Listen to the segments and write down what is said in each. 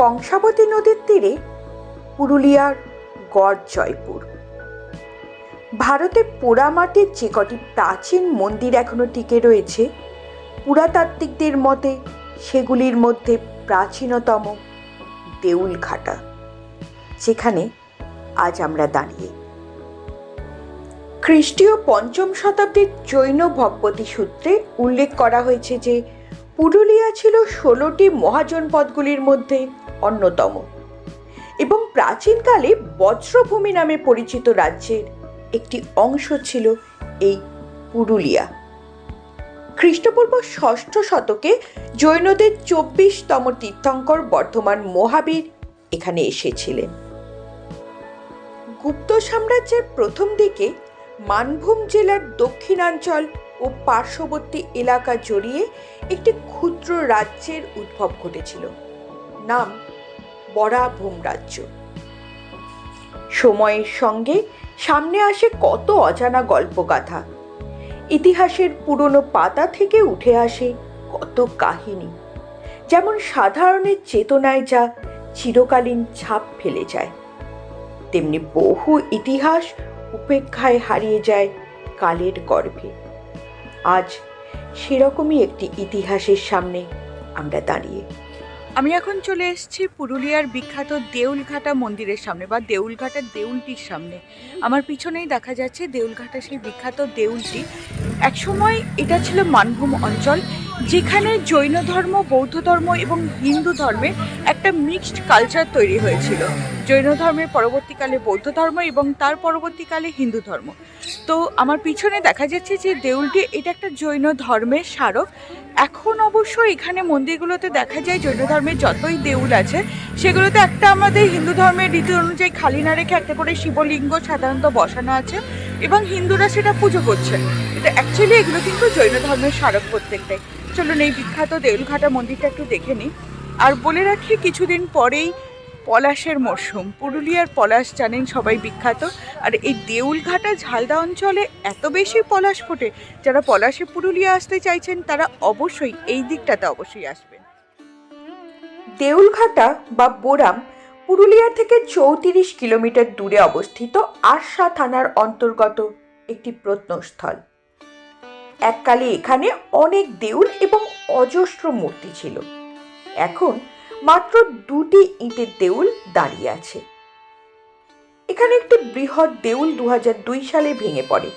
কংসাবতী নদীর তীরে পুরুলিয়ার গড় জয়পুর। ভারতে পোড়ামাটির যে কটি প্রাচীন মন্দির এখনও টিকে রয়েছে। পুরাতাত্ত্বিকদের মতে সেগুলির মধ্যে প্রাচীনতম দেউলঘাটা, যেখানে আজ আমরা দাঁড়িয়ে। খ্রিস্টীয় পঞ্চম শতাব্দীর জৈন ভগবতী সূত্রে উল্লেখ করা হয়েছে যে পুরুলিয়া ছিল ষোলোটি মহাজনপদগুলির মধ্যে অন্যতম। এবং প্রাচীনকালে বজ্রভূমি নামে পরিচিত রাজ্যের একটি অংশ ছিল এই পুরুলিয়া। খ্রিস্টপূর্ব ষষ্ঠ শতকে জৈনদের চব্বিশতম তীর্থঙ্কর বর্ধমান মহাবীর এখানে এসেছিলেন। গুপ্ত সাম্রাজ্যের প্রথম দিকে মানভূম জেলার দক্ষিণাঞ্চল ও পার্শ্ববর্তী এলাকা জড়িয়ে একটি ক্ষুদ্র রাজ্যের উদ্ভব ঘটেছিল। নাম বরাভূম রাজ্য সময়ের সঙ্গে সামনে আসে কত অজানা গল্পগাথা। ইতিহাসের পুরনো পাতা থেকে উঠে আসে কত কাহিনী। যেমন সাধারণের চেতনায় যা চিরকালীন ছাপ ফেলে যায়, তেমনি বহু ইতিহাস উপেক্ষায় হারিয়ে যায় কালের গর্ভে। আজ সেরকমই একটি ইতিহাসের সামনে আমরা দাঁড়িয়ে। আমি এখন চলে এসেছি পুরুলিয়ার বিখ্যাত দেউলঘাটা মন্দিরের সামনে বা দেউলঘাটার দেউলটির সামনে। আমার পিছনেই দেখা যাচ্ছে দেউলঘাটা সেই বিখ্যাত দেউলটি। একসময় এটা ছিল মানভূম অঞ্চল যেখানে জৈন ধর্ম, বৌদ্ধ ধর্ম এবং হিন্দু ধর্মে একটা মিক্সড কালচার তৈরি হয়েছিল। জৈন ধর্মের পরবর্তীকালে বৌদ্ধ ধর্ম এবং তার পরবর্তীকালে হিন্দু ধর্ম। তো আমার পিছনে দেখা যাচ্ছে যে দেউলটি এটা একটা জৈন ধর্মের স্মারক। এখন অবশ্য এখানে মন্দিরগুলোতে দেখা যায় জৈন ধর্মের যতই দেউল আছে, সেগুলোতে একটা আমাদের হিন্দু ধর্মের রীতি অনুযায়ী খালি না রেখে একটা করে শিবলিঙ্গ সাধারণত বসানো আছে এবং হিন্দুরা সেটা পুজো করছে। এটা অ্যাকচুয়ালি এগুলো কিন্তু জৈন ধর্মের স্মারক প্রত্যেকটাই। চলুন এই বিখ্যাত দেউলঘাটা মন্দিরটা একটু দেখে নিই। আর বলে রাখি, কিছুদিন পরেই পলাশের মরশুম। পুরুলিয়ার পলাশ জানেন সবাই বিখ্যাত। আর এই দেউলঘাটা ঝালদা অঞ্চলে এত বেশি পলাশ ফোটে, যারা পলাশে পুরুলিয়া আসতে চাইছেন, তারা অবশ্যই এই দিকটাতে অবশ্যই আসবেন। দেউলঘাটা বা বোরাম পুরুলিয়া থেকে চৌত্রিশ কিলোমিটার দূরে অবস্থিত আরশা থানার অন্তর্গত একটি প্রত্নস্থল। এককালে এখানে অনেক দেউল এবং অজস্র মূর্তি ছিল। এখন মাত্র দুটি ইটের দেউল দাঁড়িয়ে আছে। এখানে একটি বৃহৎ দেউল দু সালে ভেঙে পড়ে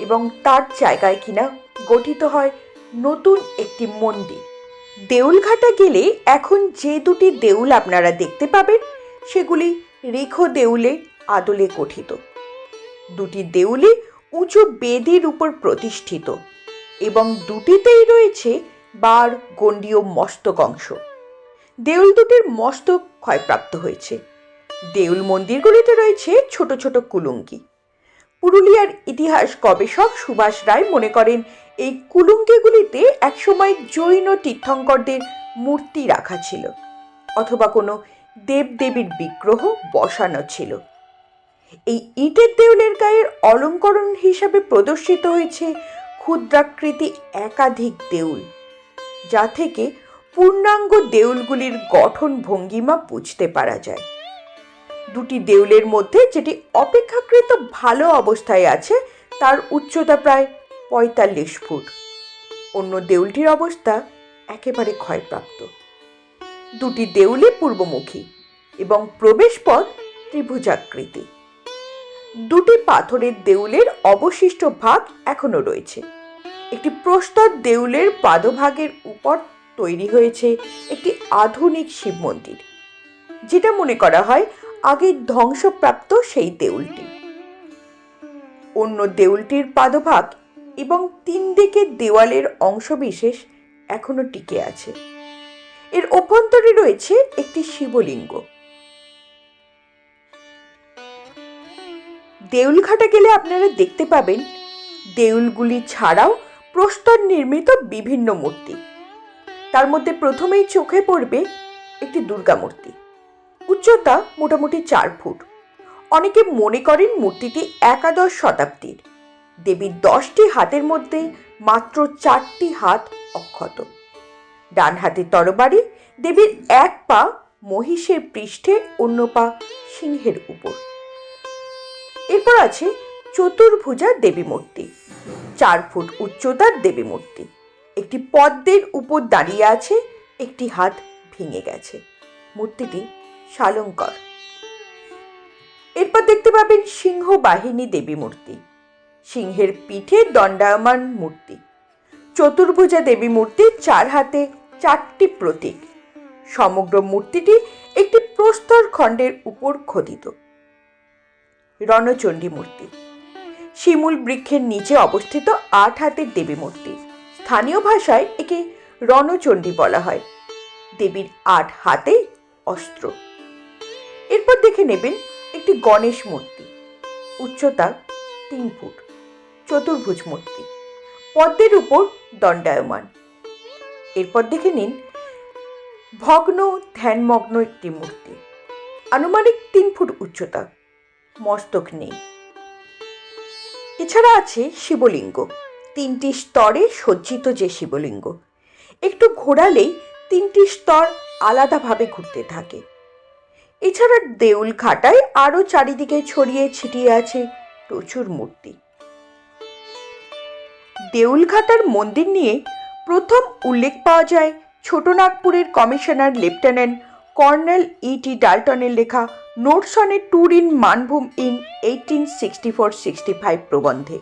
এবং তার জায়গায় কিনা গঠিত হয় নতুন একটি মন্দির। দেউলঘাটা গেলে এখন যে দুটি দেউল আপনারা দেখতে পাবেন, সেগুলি রেখো দেউলে আদলে গঠিত। দুটি দেউলই উঁচু বেদির উপর প্রতিষ্ঠিত। এবং দুটিতেই রয়েছে বার গণ্ডীয় মস্তক অংশ। দেউল দুটির মস্তক ক্ষয়প্রাপ্ত হয়েছে। দেউল মন্দিরগুলিতে রয়েছে ছোট ছোট কুলুঙ্গি। পুরুলিয়ার ইতিহাস গবেষক সুভাষ রায় মনে করেন, এই কুলুঙ্গিগুলিতে একসময় জৈন তীর্থঙ্করদের মূর্তি রাখা ছিল, অথবা কোনো দেবদেবীর বিগ্রহ বসানো ছিল। এই ইটের দেউলের গায়ের অলঙ্করণ হিসাবে প্রদর্শিত হয়েছে ক্ষুদ্রাকৃতি একাধিক দেউল, যা থেকে পূর্ণাঙ্গ দেউলগুলির গঠন ভঙ্গিমা বুঝতে পারা যায়। দুটি দেউলের মধ্যে যেটি অপেক্ষাকৃত ভালো অবস্থায় আছে, তার উচ্চতা প্রায় পঁয়তাল্লিশ ফুট। অন্য দেউলটির অবস্থা একেবারে ক্ষয়প্রাপ্ত। দুটি দেউলে পূর্বমুখী এবং প্রবেশপথ ত্রিভুজাকৃতি। দুটি পাথরের দেউলের অবশিষ্ট ভাগ এখনও রয়েছে। একটি প্রস্তর দেউলের পাদভাগের উপর তৈরি হয়েছে একটি আধুনিক শিব মন্দির, যেটা মনে করা হয় আগে ধ্বংসপ্রাপ্ত সেই দেউলটি। অন্য দেউলটির পাদভাগ এবং তিন দিকের দেওয়ালের অংশবিশেষ এখনও টিকে আছে। এর অভ্যন্তরে রয়েছে একটি শিবলিঙ্গ। দেউলঘাটা গেলে আপনারা দেখতে পাবেন, দেউলগুলি ছাড়াও প্রস্তর নির্মিত বিভিন্ন মূর্তি। তার মধ্যে প্রথমেই চোখে পড়বে একটি দুর্গা মূর্তি। উচ্চতা মোটামুটি চার ফুট। অনেকে মনে করেন মূর্তিটি একাদশ শতাব্দীর। দেবীর দশটি হাতের মধ্যে মাত্র চারটি হাত অক্ষত। ডান হাতে তরবারি দেবীর এক পা মহিষের পৃষ্ঠে, অন্য পা সিংহের উপর। এরপর আছে চতুর্ভুজা দেবী মূর্তি চার ফুট উচ্চতার দেবী মূর্তি একটি পদ্মের উপর দাঁড়িয়ে আছে, একটি হাত ভেঙে গেছে। মূর্তিটি শালঙ্কর এরপর দেখতে পাবেন সিংহ বাহিনী দেবী মূর্তি সিংহের পিঠে দণ্ডায়মান মূর্তি। চতুর্ভুজা দেবী মূর্তি চার হাতে চারটি প্রতীক। সমগ্র মূর্তিটি একটি প্রস্তর খণ্ডের উপর খোদিত। রণচণ্ডী মূর্তি শিমুল বৃক্ষের নিচে অবস্থিত আট হাতের দেবী মূর্তি। স্থানীয় ভাষায় একে রণচণ্ডী বলা হয়। দেবীর আট হাতে অস্ত্র। এরপর দেখে নেবেন একটি গণেশ মূর্তি। উচ্চতা তিন ফুট। চতুর্ভুজ মূর্তি। পদ্মের উপর দণ্ডায়মান। এরপর দেখে নিন, ভগ্ন ধ্যানমগ্ন একটি মূর্তি। আনুমানিক তিন ফুট উচ্চতা। মস্তক নেই। এছাড়া আছে শিবলিঙ্গ। তিনটি স্তরে সজ্জিত যে শিবলিঙ্গ। একটু ঘোরালেই তিনটি স্তর আলাদাভাবে ঘুরতে থাকে। এছাড়া দেউল ঘাটায় আরও চারিদিকে ছড়িয়ে ছিটিয়ে আছে প্রচুর মূর্তি। দেউলঘাটার মন্দির নিয়ে প্রথম উল্লেখ পাওয়া যায় ছোটনাগপুরের কমিশনার লেফটেন্যান্ট কর্নেল ইটি ডাল্টনের লেখা notes on a tour in Manbhum in eighteen sixty four sixty five প্রবন্ধে।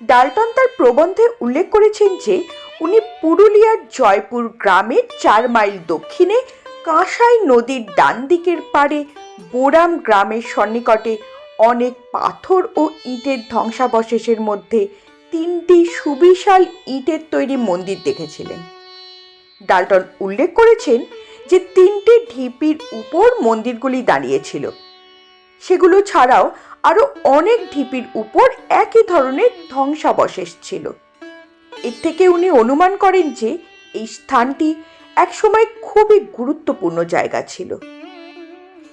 ডাল্টন তার প্রবন্ধে উল্লেখ করেছেন যে, উনি পুরুলিয়ার জয়পুর গ্রামের চার মাইল দক্ষিণে কাঁসাই নদীর ডান দিকের পাড়ে বোরাম গ্রামের সন্নিকটে অনেক পাথর ও ইটের ধ্বংসাবশেষের মধ্যে তিনটি সুবিশাল ইটের তৈরি মন্দির দেখেছিলেন। ডাল্টন উল্লেখ করেছেন যে তিনটি ঢিপির উপর মন্দিরগুলি দাঁড়িয়েছিল। সেগুলো ছাড়াও আরও অনেক ঢিপির উপর একই ধরনের ধ্বংসাবশেষ ছিল। এর থেকে উনি অনুমান করেন যে এই স্থানটি একসময় খুবই গুরুত্বপূর্ণ জায়গা ছিল।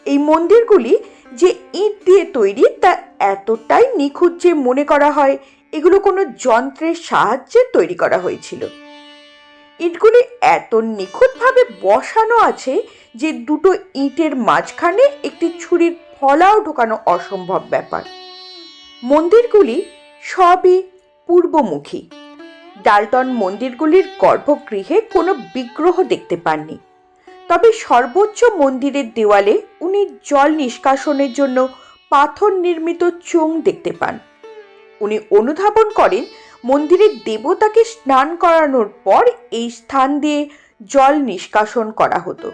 এই মন্দিরগুলি যে ইট দিয়ে তৈরি তা এতটাই নিখুঁত যে মনে করা হয় এগুলো কোনো যন্ত্রের সাহায্যে তৈরি করা হয়েছিল। ইটগুলি এত নিখুঁতভাবে বসানো আছে যে দুটো ইটের মাঝখানে একটি ছুরির ফলাও ঢোকানো অসম্ভব ব্যাপার। মন্দিরগুলি সবই পূর্বমুখী। ডালটন মন্দিরগুলির গর্ভগৃহে কোনো বিগ্রহ দেখতে পাননি। তবে সর্বোচ্চ মন্দিরের দেওয়ালে উনি জল নিষ্কাশনের জন্য পাথর নির্মিত চোং দেখতে পান। উনি অনুধাবন করেন মন্দিরের দেবতাকে স্নান করানোর পর এই স্থান দিয়ে জল নিষ্কাশন করা হতো।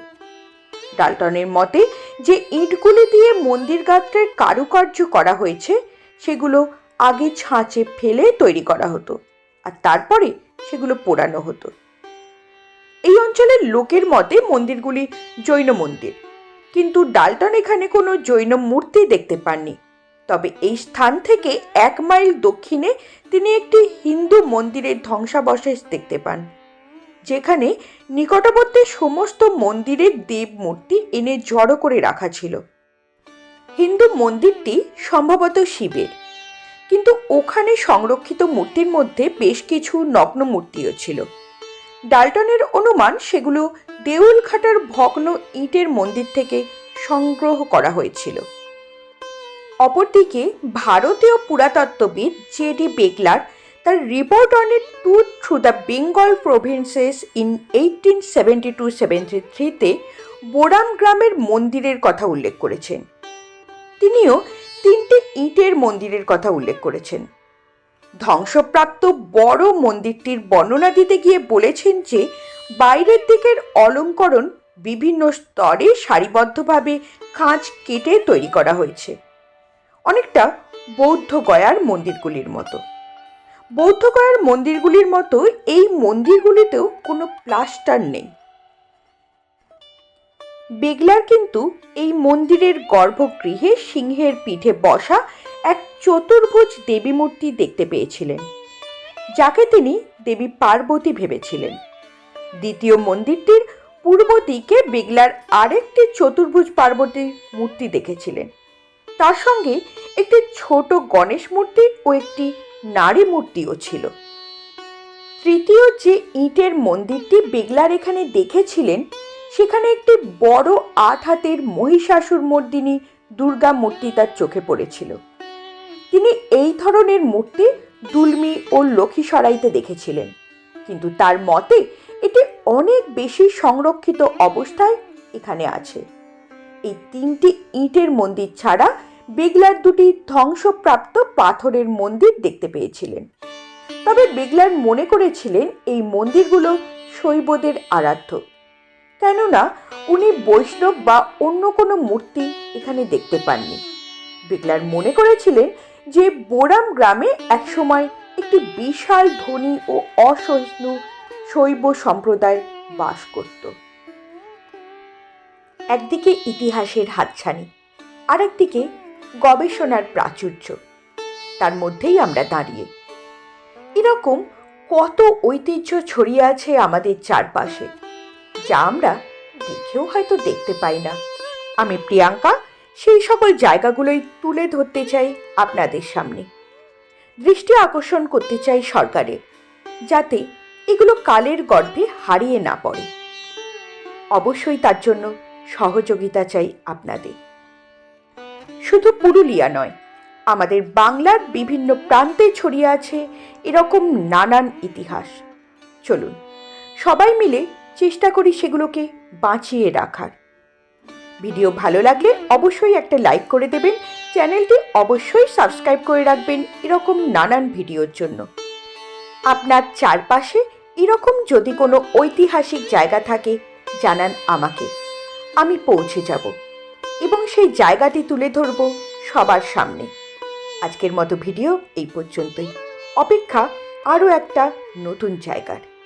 ডাল্টনের মতে, যে ইটগুলি দিয়ে মন্দির গাত্রের কারুকার্য করা হয়েছে, সেগুলো আগে ছাঁচে ফেলে তৈরি করা হতো আর তারপরে সেগুলো পোড়ানো হতো। এই অঞ্চলের লোকের মতে, মন্দিরগুলি জৈন মন্দির। কিন্তু ডাল্টন এখানে কোনো জৈন মূর্তি দেখতে পাননি। তবে এই স্থান থেকে এক মাইল দক্ষিণে তিনি একটি হিন্দু মন্দিরের ধ্বংসাবশেষ দেখতে পান, যেখানে নিকটবর্তী সমস্ত মন্দিরের দেব মূর্তি এনে জড়ো করে রাখা ছিল। হিন্দু মন্দিরটি সম্ভবত শিবের, কিন্তু ওখানে সংরক্ষিত মূর্তির মধ্যে বেশ কিছু নগ্ন মূর্তিও ছিল। ডাল্টনের অনুমান সেগুলো দেউলঘাটার ভগ্ন ইটের মন্দির থেকে সংগ্রহ করা হয়েছিল। অপরদিকে ভারতীয় পুরাতত্ত্ববিদ জে ডি বেগলার তার report on a tour through the Bengal provinces in eighteen seventy two seventy থ্রিতে বোরাম গ্রামের মন্দিরের কথা উল্লেখ করেছেন। তিনিও তিনটে ইটের মন্দিরের কথা উল্লেখ করেছেন। ধ্বংসপ্রাপ্ত বড় মন্দিরটির বর্ণনা দিতে গিয়ে বলেছেন যে, বাইরের দিকের অলঙ্করণ বিভিন্ন স্তরে সারিবদ্ধভাবে খাঁজ কেটে তৈরি করা হয়েছে। অনেকটা বৌদ্ধ গয়ার মন্দিরগুলির মতো। বৌদ্ধ গয়ার মন্দিরগুলির মতো এই মন্দিরগুলিতেও কোনো প্লাস্টার নেই। বেগলার কিন্তু এই মন্দিরের গর্ভগৃহে সিংহের পিঠে বসা এক চতুর্ভুজ দেবী মূর্তি দেখতে পেয়েছিলেন, যাকে তিনি দেবী পার্বতী ভেবেছিলেন। দ্বিতীয় মন্দিরটির পূর্ব দিকে বেগলার আরেকটি চতুর্ভুজ পার্বতীর মূর্তি দেখেছিলেন। তার সঙ্গে একটি ছোট গণেশ মূর্তি ও একটি নারী মূর্তিও ছিল। তৃতীয় যে ইটের মন্দিরটি বেগলার এখানে দেখেছিলেন, সেখানে একটি বড় আট হাতের মহিষাসুর মর্দিনী দুর্গা মূর্তি তার চোখে পড়েছিল। তিনি এই ধরনের মূর্তি দুলমি ও লক্ষ্মী সরাইতে দেখেছিলেন। কিন্তু তার মতে এটি অনেক বেশি সংরক্ষিত অবস্থায় এখানে আছে। এই তিনটি ইটের মন্দির ছাড়া বেগলার দুটি ধ্বংসপ্রাপ্ত পাথরের মন্দির দেখতে পেয়েছিলেন। তবে বেগলার মনে করেছিলেন এই মন্দিরগুলো শৈবদের আরাধ্য। কেননা, উনি বৈষ্ণব বা অন্য কোনো মূর্তি এখানে দেখতে পাননি। বেগলার মনে করেছিলেন যে বোরাম গ্রামে একসময় একটি বিশাল ধনী ও অসহিষ্ণু শৈব সম্প্রদায় বাস করত। একদিকে ইতিহাসের হাতছানি আর একদিকে গবেষণার প্রাচুর্য। তার মধ্যেই আমরা দাঁড়িয়ে। এরকম কত ঐতিহ্য ছড়িয়ে আছে আমাদের চারপাশে, যা আমরা দেখেও হয়তো দেখতে পাই না। আমি প্রিয়াঙ্কা, সেই সকল জায়গাগুলোই তুলে ধরতে চাই আপনাদের সামনে। দৃষ্টি আকর্ষণ করতে চাই সরকারের, যাতে এগুলো কালের গর্ভে হারিয়ে না পড়ে। অবশ্যই তার জন্য সহযোগিতা চাই আপনাদের। শুধু পুরুলিয়া নয়, আমাদের বাংলার বিভিন্ন প্রান্তে ছড়িয়ে আছে এরকম নানান ইতিহাস। চলুন, সবাই মিলে চেষ্টা করি সেগুলোকে বাঁচিয়ে রাখার। ভিডিও ভালো লাগলে অবশ্যই একটা লাইক করে দেবেন, চ্যানেলটি অবশ্যই সাবস্ক্রাইব করে রাখবেন এরকম নানান ভিডিওর জন্য। আপনার চারপাশে এরকম যদি কোনো ঐতিহাসিক জায়গা থাকে, জানান আমাকে। আমি পৌঁছে যাব। সেই জায়গাটি তুলে ধরব সবার সামনে। আজকের মতো ভিডিও এই পর্যন্তই। অপেক্ষা আরও একটা নতুন জায়গার।